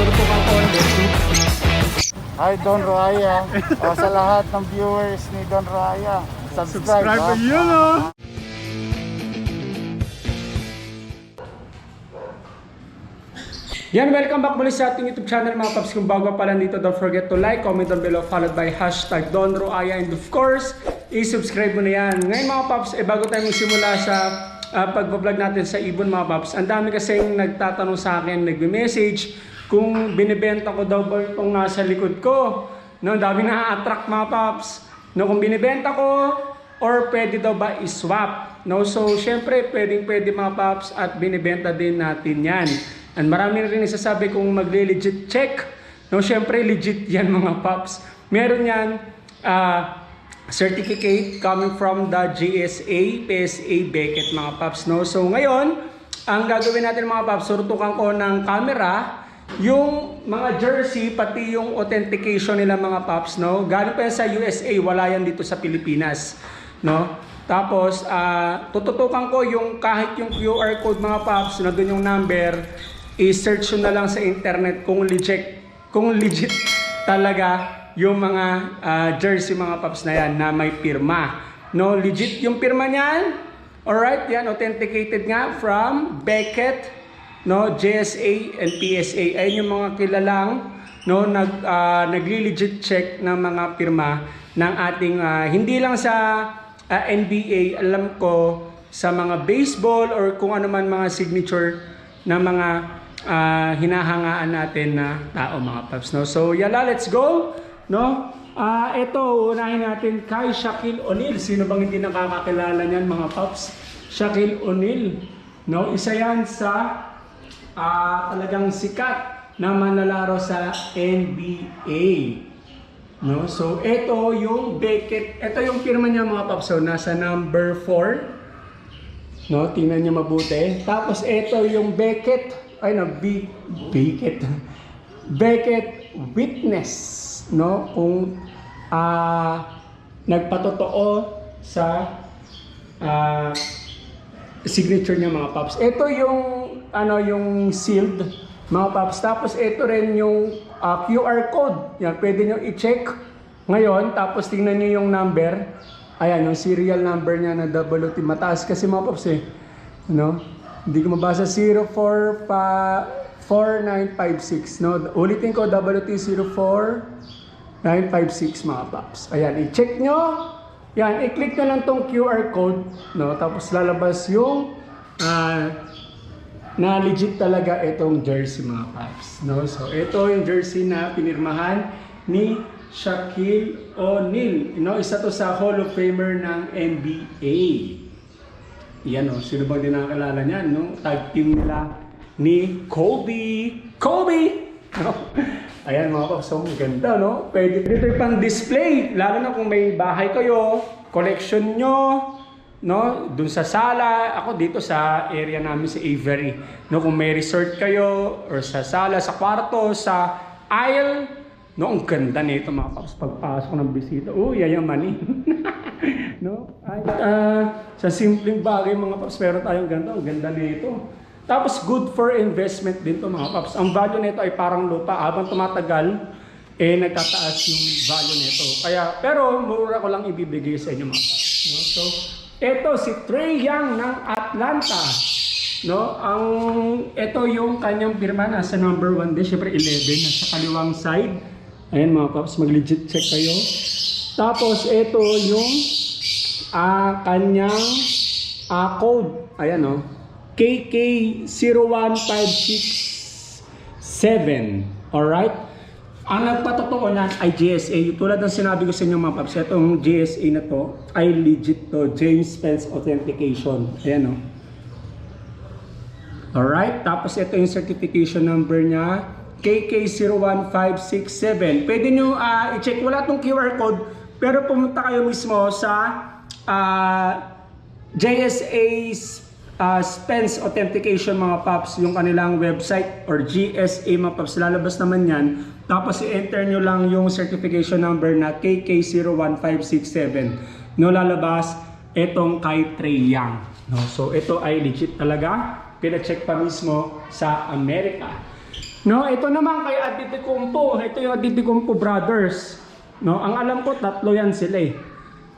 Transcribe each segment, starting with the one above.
surutukan ko ang Leslie. Hi Don Raya. o sa lahat ng viewers ni Don Raya, subscribe. Subscribe ha? yun oh! Yan, welcome back muli sa ating YouTube channel mga paps. Kung bago pa lang dito, don't forget to like, comment down below, followed by hashtag Don Roaya. And of course, i-subscribe mo na yan. Ngayon mga paps, eh, bago tayo magsimula sa uh, pag-vlog natin sa Ibon mga paps, ang dami kasing nagtatanong sa akin, nagme-message kung binibenta ko daw ba itong nasa likod ko. No, dami na-attract mga paps. No, kung binibenta ko, or pwede daw ba i-swap? No, so syempre pwedeng pwede mga paps at binibenta din natin yan. And marami na rin isasabi kung magle-legit check. No, syempre legit yan mga paps. Meron yan ah, certificate coming from the GSA, PSA Beckett mga paps. No? So ngayon, ang gagawin natin mga paps, surutukan ko ng camera yung mga jersey, pati yung authentication nila mga paps, no? Galing pa yan sa USA, wala yan dito sa Pilipinas, no? Tapos, ah, tututukan ko yung kahit yung QR code mga paps, na doon yung number, i-search na lang sa internet kung legit, kung legit talaga yung mga ah, jersey mga paps na yan na may pirma. No, legit yung pirma niyan. Alright, yan, authenticated nga from Beckett, no JSA and PSA ayun yung mga kilalang no nag ah, nagli-legit check ng mga pirma ng ating ah, hindi lang sa ah, NBA alam ko sa mga baseball or kung ano man mga signature na mga ah, hinahangaan natin na tao mga paps no. So yala let's go no. Ah ito unahin natin kay Shaquille O'Neal. Sino bang hindi nakakakilala niyan mga paps? Shaquille O'Neal no. Isa yan sa ah talagang sikat na manlalaro sa NBA. No? So, ito yung Beckett. Ito yung firma niya mga paps. So, nasa number 4. No? Tingnan niyo mabuti. Tapos, ito yung Beckett. Ay, no, B, Beckett. Beckett Witness. No? Kung ah nagpatotoo sa ah signature niya mga paps. Ito yung ano yung sealed mga paps. Tapos ito rin yung ah, QR code. Yan, pwede niyo i-check ngayon tapos tingnan niyo yung number. Ayan, yung serial number niya na WT mataas kasi mga paps eh. No? Hindi ko mabasa 04 pa 4956 no. Ulitin ko WT04 956 mga paps. Ayan, i-check nyo. Yan, i-click nyo lang tong QR code, no? Tapos lalabas yung ah, na legit talaga itong jersey mga paps, no? So, ito yung jersey na pinirmahan ni Shaquille O'Neal. No? Isa to sa Hall of Famer ng NBA. Yan o, sino bang di nakakilala niyan, no? Tag team nila ni Kobe. Kobe! No? Ayan mga paps, so ganda no? Pwede dito pang display, lalo na kung may bahay kayo, collection nyo, no? Dun sa sala, ako dito sa area namin sa Avery. No, kung may resort kayo or sa sala, sa kwarto, sa aisle, no, ang ganda nito mga paps pagpasok ng bisita. Oh, yayamanin. no? Ay, ah, sa simpleng bagay mga paps, meron tayong ganda. Ang ganda nito. Tapos good for investment din to mga paps. Ang value nito ay parang lupa. Habang tumatagal, eh nagtataas yung value nito. Kaya, pero mura ko lang ibibigay sa inyo mga paps. No? So, ito si Trey Young ng Atlanta. No, ang ito yung kanyang pirma nasa number 1 din, syempre 11 nasa kaliwang side. Ayan mga paps, mag-legit check kayo. Tapos ito yung ah kanyang ah, code. Ayan oh. KK01567. Alright? Ang nagpatotoo na ay GSA. Tulad ng sinabi ko sa inyo mga paps, itong GSA na to ay legit to. James Spence Authentication. Ayan o. Alright? Tapos ito yung certification number niya. KK01567. Pwede nyo ah, i-check. Wala tong QR code. Pero pumunta kayo mismo sa ah, JSA's uh, Spence Authentication mga paps, yung kanilang website or GSA mga paps, lalabas naman yan. Tapos i-enter nyo lang yung certification number na KK01567. No lalabas itong kay Trey Young. No, so ito ay legit talaga. Pina-check pa mismo sa Amerika. No, ito naman kay Aditikumpo. Ito yung Aditikumpo Brothers. No, ang alam ko tatlo yan sila eh.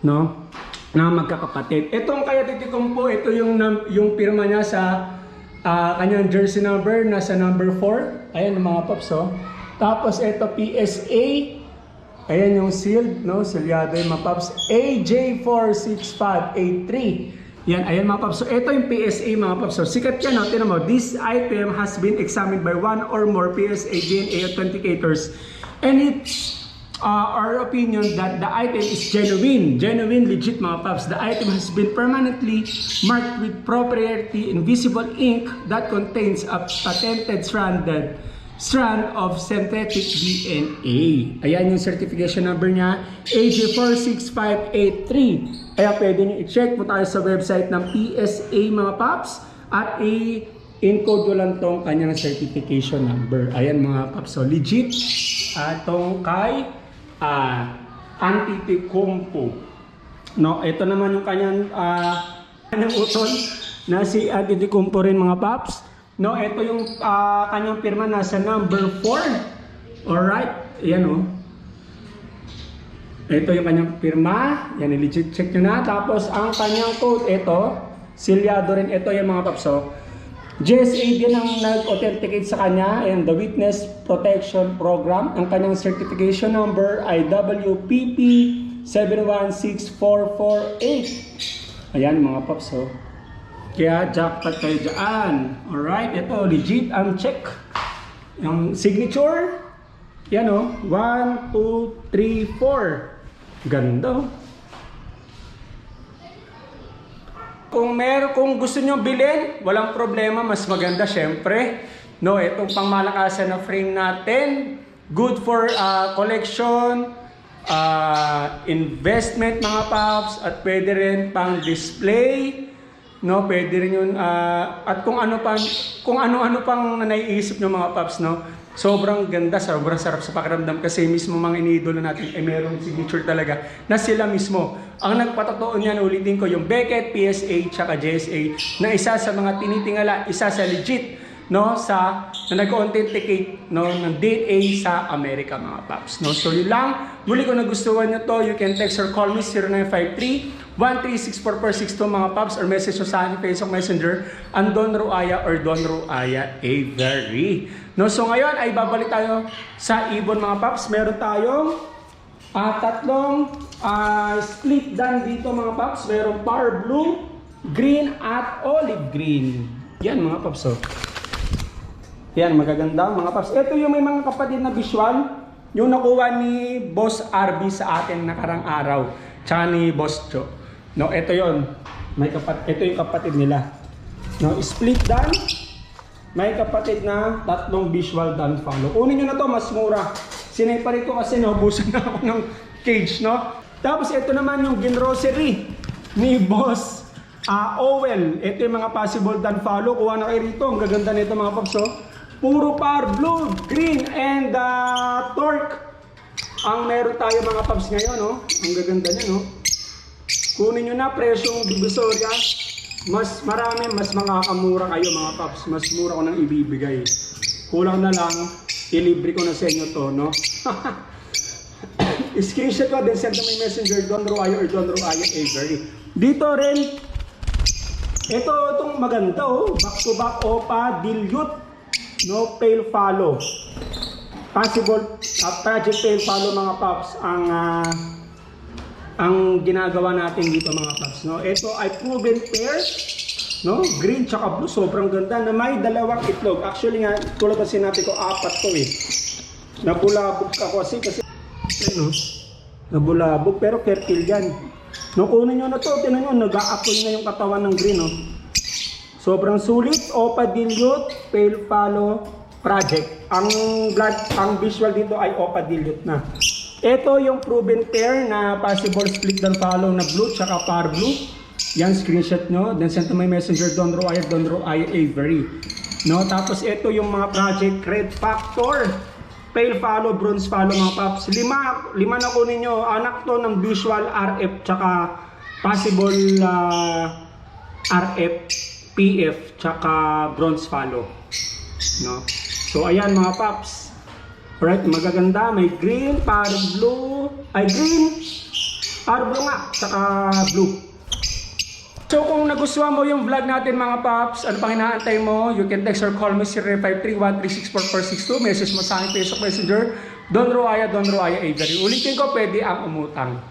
No? Na magkakapatid. Itong kay Aditikumpo, ito yung yung pirma niya sa ah, kanyang jersey number nasa number 4. Ayan mga pops oh. Tapos ito PSA. Ayan yung sealed, no? Selyado yung mga pops. AJ46583. Yan, ayan mga paps. So, ito yung PSA mga paps. So, sikat yan. No? Tinan mo, this item has been examined by one or more PSA DNA authenticators. And it's uh, our opinion that the item is genuine. Genuine, legit mga paps. The item has been permanently marked with proprietary invisible ink that contains a patented stranded strand of synthetic DNA. Ayan yung certification number niya, AJ46583. Kaya pwede nyo i-check po tayo sa website ng PSA mga paps at i-encode nyo lang tong kanyang certification number. Ayan mga paps, so legit atong kay uh, Antitikumpo. No, ito naman yung kanyang ah, kanyang utol na si Antitikumpo rin mga paps. No, ito yung ah, kanyang pirma nasa number 4. Alright, ayan oh. Ito yung kanyang pirma. Yan, legit check nyo na. Tapos, ang kanyang code, ito. Silyado rin. Ito yung mga papso. GSA din ang nag-authenticate sa kanya. Ayan, the Witness Protection Program. Ang kanyang certification number ay WPP 716448. Ayan, mga papso. Kaya jackpot kayo dyan. Alright, ito, legit ang check. Yung signature, yan o. 1, 2, 3, 4. Ganda. Kung mer kung gusto nyo bilhin, walang problema, mas maganda syempre. No, itong pangmalakasan na frame natin, good for uh, collection, uh, investment mga paps, at pwede rin pang display. No, pwede rin yun ah, at kung ano pang kung ano-ano pang naiisip ng mga paps, no. Sobrang ganda, sobrang sarap sa pakiramdam kasi mismo mga iniidolo natin ay merong signature talaga na sila mismo. Ang nagpatotoo niyan, ulitin ko, yung Beckett, PSA, tsaka JSA na isa sa mga tinitingala, isa sa legit no sa na nag-authenticate no ng DNA sa Amerika mga paps no? So yun lang. Muli kung nagustuhan niyo to you can text or call me 0953 1364462 mga paps or message nyo sa akin Facebook Messenger ang Don Ruaya or Don Ruaya Avery. No so ngayon ay babalik tayo sa ibon mga paps. Meron tayong ah tatlong ah, split dan dito mga paps. Meron power blue green at olive green. Yan mga paps oh. Yan, magaganda mga paps. Ito yung may mga kapatid na visual, yung nakuha ni Boss RB sa atin nakarang araw, tsaka ni Boss Cho. No, ito yon. May kapat ito yung kapatid nila. No, split dan. May kapatid na tatlong visual dan follow. Kunin nyo na to, mas mura. Sinayparin ko kasi naubusan na ako ng cage, no? Tapos ito naman yung ginrocery ni Boss Ah, Owel, ito yung mga possible dan follow. Kuha na kayo rito. Ang gaganda nito mga paps, oh. Puro power blue, green, and uh, torque. Ang meron tayo mga paps ngayon, oh. Ang gaganda niya, no? Kunin nyo na presyong Divisoria. Mas marami, mas makakamura kayo mga paps. Mas mura ko nang ibibigay. Kulang na lang, ilibre ko na sa inyo to, no? Screenshot ko, then send to my messenger, Don Ruayo or Don Ruayo Avery. Dito rin, ito, itong maganda oh. Back to back OPA, dilute, no pale follow. Possible uh, project pale follow mga paps ang ah, ang ginagawa natin dito mga paps, no. Ito ay proven pair, no? Green tsaka blue, sobrang ganda na may dalawang itlog. Actually nga, tulad kasi natin ko apat to eh. Nabulabog ako kasi kasi ano, nabulabog pero fertile yan. No, kunin nyo na to, tinan nyo, nag-a-apple na yung katawan ng green, no? Sobrang sulit, Opa Dilute, Pale Palo Project. Ang blood, ang visual dito ay Opa Dilute na. Ito yung proven pair na possible split dan follow na blue tsaka par blue. Yan, screenshot nyo. Then send to my messenger, Don Roaya, Don Roaya Avery. No, tapos ito yung mga project Red Factor. Pale follow, bronze follow mga paps. Lima, lima na kunin nyo. Anak to ng visual RF tsaka possible ah, RF, PF, tsaka bronze follow. No? So ayan mga paps. Alright, magaganda. May green, parang blue. Ay, green. Parang blue nga. Saka blue. So kung nagustuhan mo yung vlog natin mga paps, ano pang inaantay mo, you can text or call me 0531364462, message mo sa akin Facebook Messenger, Don Roaya, Don Roaya Avery. Ulitin ko, pwede ang umutang.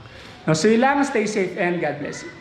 Now, so yun lang, stay safe and God bless you.